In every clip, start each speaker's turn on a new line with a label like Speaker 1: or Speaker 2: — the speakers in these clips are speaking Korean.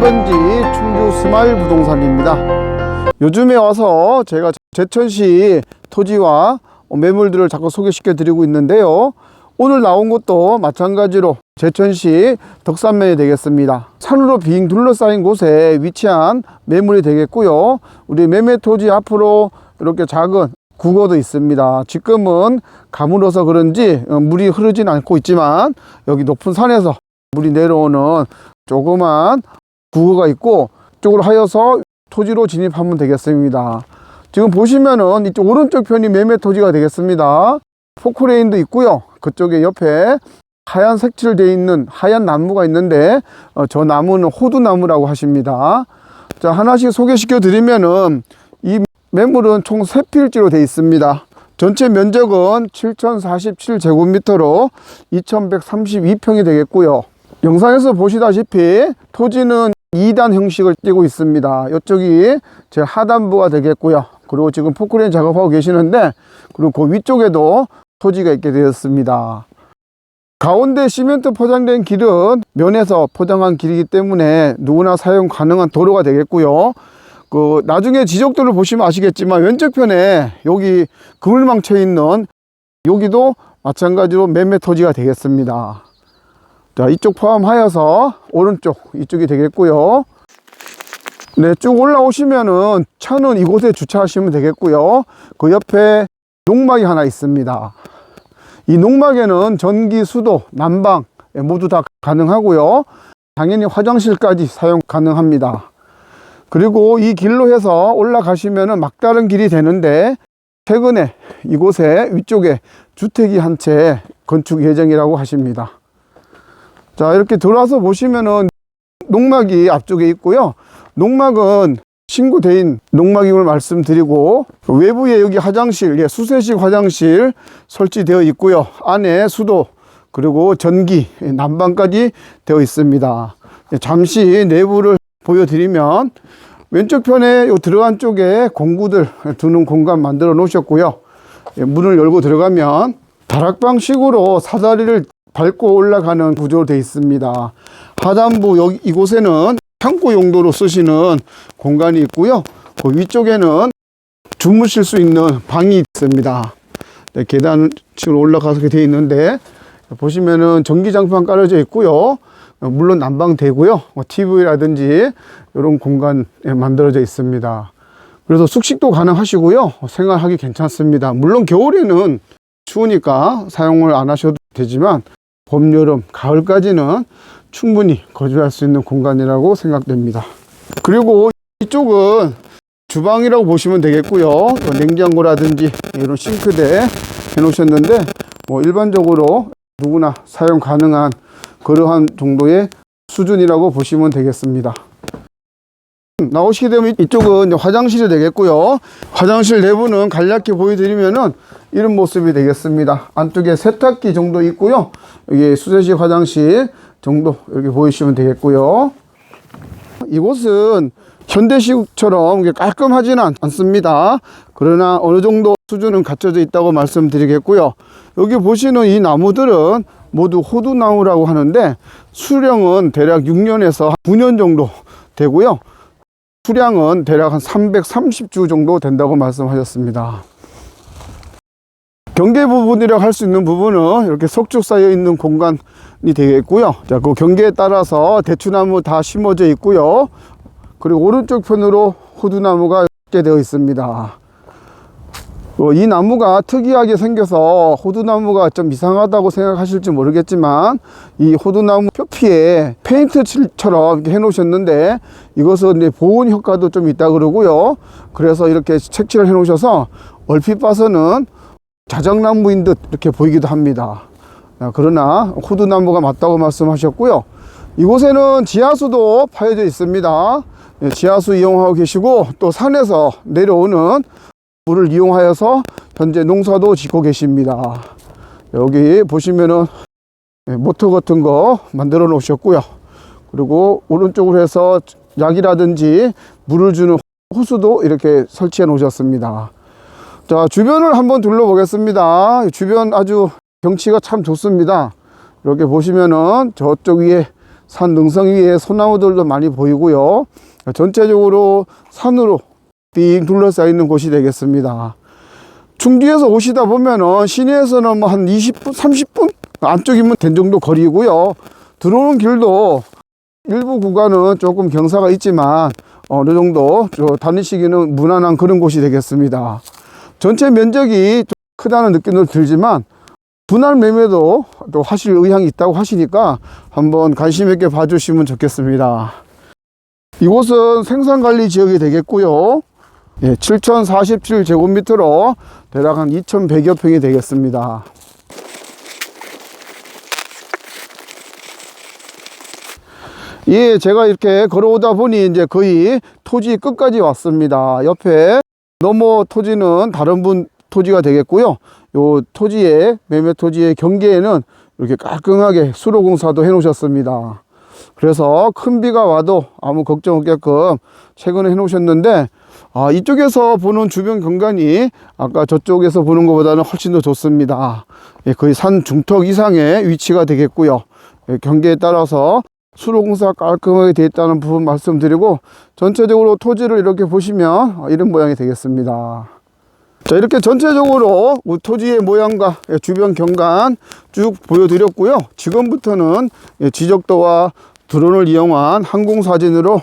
Speaker 1: 토지 충주 스마일 부동산입니다. 요즘에 와서 제가 제천시 토지와 매물들을 자꾸 소개시켜 드리고 있는데요. 오늘 나온 곳도 마찬가지로 제천시 덕산면이 되겠습니다. 산으로 빙 둘러싸인 곳에 위치한 매물이 되겠고요. 우리 매매 토지 앞으로 이렇게 작은 국어도 있습니다. 지금은 가물어서 그런지 어, 물이 흐르진 않고 있지만 여기 높은 산에서 물이 내려오는 조그만 국어가 있고 이쪽으로 하여서 토지로 진입하면 되겠습니다. 지금 보시면은 이쪽 오른쪽 편이 매매 토지가 되겠습니다. 포크레인도 있고요. 그쪽에 옆에 하얀 색칠되어 있는 하얀 나무가 있는데 어, 저 나무는 호두나무라고 하십니다. 자 하나씩 소개시켜 드리면은 이 매물은 총 세필지로 되어 있습니다. 전체 면적은 7,047제곱미터로 2,132평이 되겠고요. 영상에서 보시다시피 토지는 2단 형식을 띄고 있습니다. 이쪽이 제 하단부가 되겠고요. 그리고 지금 포크레인 작업하고 계시는데 그리고 그 위쪽에도 토지가 있게 되었습니다. 가운데 시멘트 포장된 길은 면에서 포장한 길이기 때문에 누구나 사용 가능한 도로가 되겠고요. 그 나중에 지적도를 보시면 아시겠지만 왼쪽편에 여기 그물망 쳐 있는 여기도 마찬가지로 매매 토지가 되겠습니다. 자, 이쪽 포함하여서 오른쪽 이쪽이 되겠고요. 네, 쭉 올라오시면은 차는 이곳에 주차하시면 되겠고요. 그 옆에 농막이 하나 있습니다. 이 농막에는 전기, 수도, 난방 모두 다 가능하고요. 당연히 화장실까지 사용 가능합니다. 그리고 이 길로 해서 올라가시면은 막다른 길이 되는데 최근에 이곳에 위쪽에 주택이 한 채 건축 예정이라고 하십니다. 자, 이렇게 들어와서 보시면은 농막이 앞쪽에 있고요. 농막은 신고대인 농막임을 말씀드리고 외부에 여기 화장실, 예, 수세식 화장실 설치되어 있고요. 안에 수도 그리고 전기, 예, 난방까지 되어 있습니다. 예, 잠시 내부를 보여드리면 왼쪽 편에 요 들어간 쪽에 공구들 두는 공간 만들어 놓으셨고요. 예, 문을 열고 들어가면 다락방식으로 사다리를 밟고 올라가는 구조로 되어 있습니다. 하단부 여기 이곳에는 창고 용도로 쓰시는 공간이 있고요. 그 위쪽에는 주무실 수 있는 방이 있습니다. 네, 계단층으로 올라가서 되어 있는데 보시면은 전기장판 깔아져 있고요. 물론 난방 되고요. TV라든지 이런 공간 만들어져 있습니다. 그래서 숙식도 가능하시고요. 생활하기 괜찮습니다. 물론 겨울에는 추우니까 사용을 안 하셔도 되지만 봄, 여름, 가을까지는 충분히 거주할 수 있는 공간이라고 생각됩니다. 그리고 이쪽은 주방이라고 보시면 되겠고요. 뭐 냉장고라든지 이런 싱크대 해놓으셨는데 뭐 일반적으로 누구나 사용 가능한 그러한 정도의 수준이라고 보시면 되겠습니다. 나오시게 되면 이쪽은 화장실이 되겠고요. 화장실 내부는 간략히 보여드리면은 이런 모습이 되겠습니다. 안쪽에 세탁기 정도 있고요. 여기 수세식 화장실 정도 이렇게 보이시면 되겠고요. 이곳은 현대식처럼 깔끔하지는 않습니다. 그러나 어느 정도 수준은 갖춰져 있다고 말씀드리겠고요. 여기 보시는 이 나무들은 모두 호두나무라고 하는데 수령은 대략 6년에서 9년 정도 되고요. 수량은 대략 한 330주 정도 된다고 말씀하셨습니다. 경계 부분이라고 할 수 있는 부분은 이렇게 석축 쌓여 있는 공간이 되겠고요. 자, 그 경계에 따라서 대추나무 다 심어져 있고요. 그리고 오른쪽 편으로 호두나무가 있게 되어 있습니다. 어, 이 나무가 특이하게 생겨서 호두나무가 좀 이상하다고 생각하실지 모르겠지만 이 호두나무 표피에 페인트 칠처럼 이렇게 해 놓으셨는데 이것은 이제 보온 효과도 좀 있다 그러고요. 그래서 이렇게 색칠을 해 놓으셔서 얼핏 봐서는 자작나무인 듯 이렇게 보이기도 합니다. 아, 그러나 호두나무가 맞다고 말씀하셨고요. 이곳에는 지하수도 파여져 있습니다. 예, 지하수 이용하고 계시고 또 산에서 내려오는 물을 이용하여서 현재 농사도 짓고 계십니다. 여기 보시면은 예, 모터 같은 거 만들어 놓으셨고요. 그리고 오른쪽으로 해서 약이라든지 물을 주는 호수도 이렇게 설치해 놓으셨습니다. 자, 주변을 한번 둘러보겠습니다. 주변 아주 경치가 참 좋습니다. 이렇게 보시면은 저쪽 위에 산 능성 위에 소나무들도 많이 보이고요. 전체적으로 산으로 빙 둘러싸여 있는 곳이 되겠습니다. 충주에서 오시다 보면은 시내에서는 뭐 한 20분, 30분 안쪽이면 된 정도 거리고요. 들어오는 길도 일부 구간은 조금 경사가 있지만 어느 정도 저 다니시기는 무난한 그런 곳이 되겠습니다. 전체 면적이 좀 크다는 느낌도 들지만 분할 매매도 또 하실 의향이 있다고 하시니까 한번 관심 있게 봐주시면 좋겠습니다. 이곳은 생산관리 지역이 되겠고요. 예, 7,047제곱미터로 대략 한 2,100여 평이 되겠습니다. 예, 제가 이렇게 걸어오다 보니 이제 거의 토지 끝까지 왔습니다. 옆에 넘어 토지는 다른 분 토지가 되겠고요. 요 토지의 매매 토지의 경계에는 이렇게 깔끔하게 수로 공사도 해 놓으셨습니다. 그래서 큰 비가 와도 아무 걱정 없게끔 최근에 해 놓으셨는데 아, 이쪽에서 보는 주변 경관이 아까 저쪽에서 보는 것보다는 훨씬 더 좋습니다. 예, 거의 산 중턱 이상의 위치가 되겠고요. 예, 경계에 따라서 수로공사 깔끔하게 되어 있다는 부분 말씀드리고 전체적으로 토지를 이렇게 보시면 어, 이런 모양이 되겠습니다. 자 이렇게 전체적으로 토지의 모양과 예, 주변 경관 쭉 보여드렸고요. 지금부터는 예, 지적도와 드론을 이용한 항공사진으로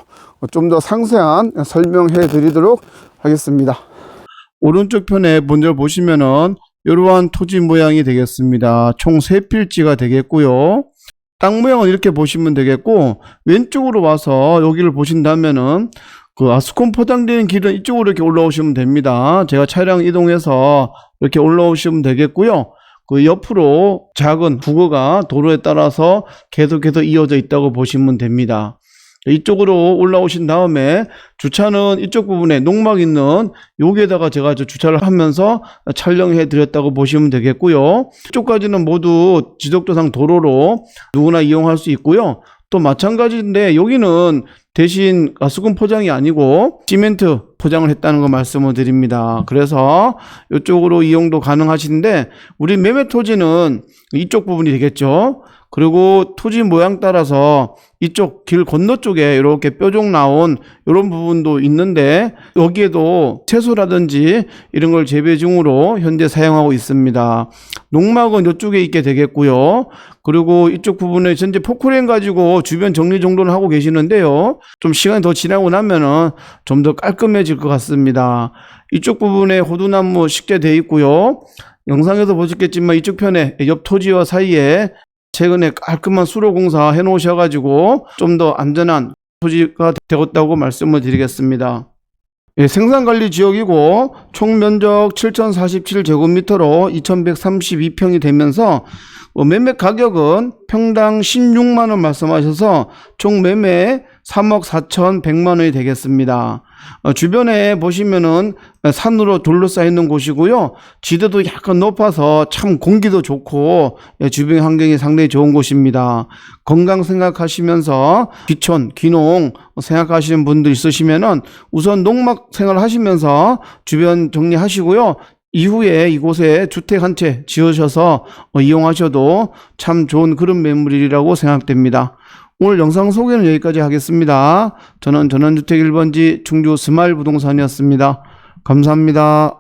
Speaker 1: 좀 더 상세한 설명해 드리도록 하겠습니다. 오른쪽 편에 먼저 보시면은 이러한 토지 모양이 되겠습니다. 총 3필지가 되겠고요. 땅 모양은 이렇게 보시면 되겠고 왼쪽으로 와서 여기를 보신다면은 그 아스콘 포장되는 길은 이쪽으로 이렇게 올라오시면 됩니다. 제가 차량 이동해서 이렇게 올라오시면 되겠고요. 그 옆으로 작은 부거가 도로에 따라서 계속해서 이어져 있다고 보시면 됩니다. 이쪽으로 올라오신 다음에 주차는 이쪽 부분에 농막 있는 여기에다가 제가 저 주차를 하면서 촬영해 드렸다고 보시면 되겠고요. 이쪽까지는 모두 지적도상 도로로 누구나 이용할 수 있고요. 또 마찬가지인데 여기는 대신 가스군 포장이 아니고 시멘트 포장을 했다는 거 말씀을 드립니다. 그래서 이쪽으로 이용도 가능하신데 우리 매매 토지는 이쪽 부분이 되겠죠. 그리고 토지 모양 따라서 이쪽 길 건너 쪽에 이렇게 뾰족 나온 이런 부분도 있는데 여기에도 채소라든지 이런 걸 재배 중으로 현재 사용하고 있습니다. 농막은 이쪽에 있게 되겠고요. 그리고 이쪽 부분에 현재 포크레인 가지고 주변 정리 정돈을 하고 계시는데요. 좀 시간이 더 지나고 나면은 좀 더 깔끔해질 것 같습니다. 이쪽 부분에 호두나무 식재 돼 있고요. 영상에서 보셨겠지만 이쪽 편에 옆 토지와 사이에 최근에 깔끔한 수로 공사 해 놓으셔가지고 좀 더 안전한 토지가 되었다고 말씀을 드리겠습니다. 예, 생산관리 지역이고 총 면적 7,047제곱미터로 2,132평이 되면서 어, 매매 가격은 평당 16만 원 말씀하셔서 총 매매 3억 4,100만 원이 되겠습니다. 어, 주변에 보시면은 산으로 둘러싸여 있는 곳이고요. 지대도 약간 높아서 참 공기도 좋고 예, 주변 환경이 상당히 좋은 곳입니다. 건강 생각하시면서 귀촌, 귀농 생각하시는 분들 있으시면은 우선 농막 생활 하시면서 주변 정리하시고요. 이후에 이곳에 주택 한 채 지으셔서 어, 이용하셔도 참 좋은 그런 매물이라고 생각됩니다. 오늘 영상 소개는 여기까지 하겠습니다. 저는 전원주택 1번지 충주 스마일 부동산이었습니다. 감사합니다.